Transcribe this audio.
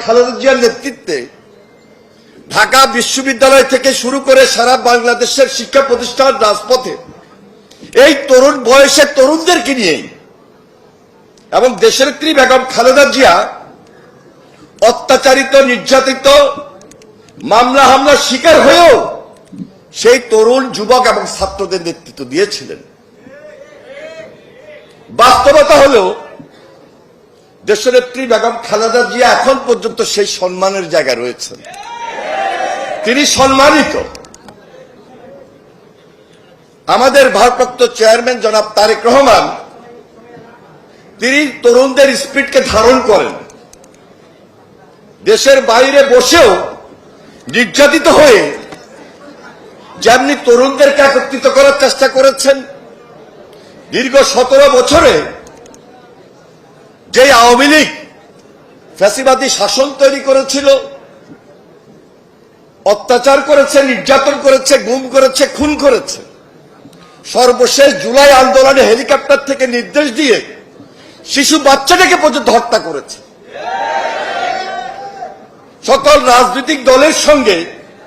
খালেদা জিয়ার নেতৃত্বে ঢাকা বিশ্ববিদ্যালয় থেকে শুরু করে সারা বাংলাদেশের শিক্ষা প্রতিষ্ঠান রাজপথে এই তরুণ বয়সের তরুণদেরকে নিয়ে এবং দেশের নেত্রী বেগম খালেদা জিয়া অত্যাচারিত, নির্যাতিত, মামলা হামলার শিকার হয়েও সেই তরুণ যুবক এবং ছাত্রদের নেতৃত্ব দিয়েছিলেন। বাস্তবতা হলো দেশনেত্রী বেগম খালেদা জিয়া এখন পর্যন্ত সেই সম্মানের জায়গা রয়েছে তিনি সম্মানিত। আমাদের ভারপ্রাপ্ত চেয়ারম্যান জনাব তারেক রহমান, তিনি তরুণদের স্পিডকে ধারণ করেন। দেশের বাইরে বসেও নির্যাতিত হয়ে যেমনি তরুণদেরকে একত্রিত করার চেষ্টা করেছেন, দীর্ঘ সতেরো বছরে যে আওয়ামী লীগ ফ্যাসিবাদী শাসন তৈরি করেছিল, অত্যাচার করেছে, নির্যাতন করেছে, গুম করেছে, খুন করেছে, সর্বশেষ জুলাই আন্দোলনে হেলিকপ্টার থেকে নির্দেশ দিয়ে শিশু বাচ্চাটাকে পর্যন্ত হত্যা করেছে। সকল রাজনৈতিক দলের সঙ্গে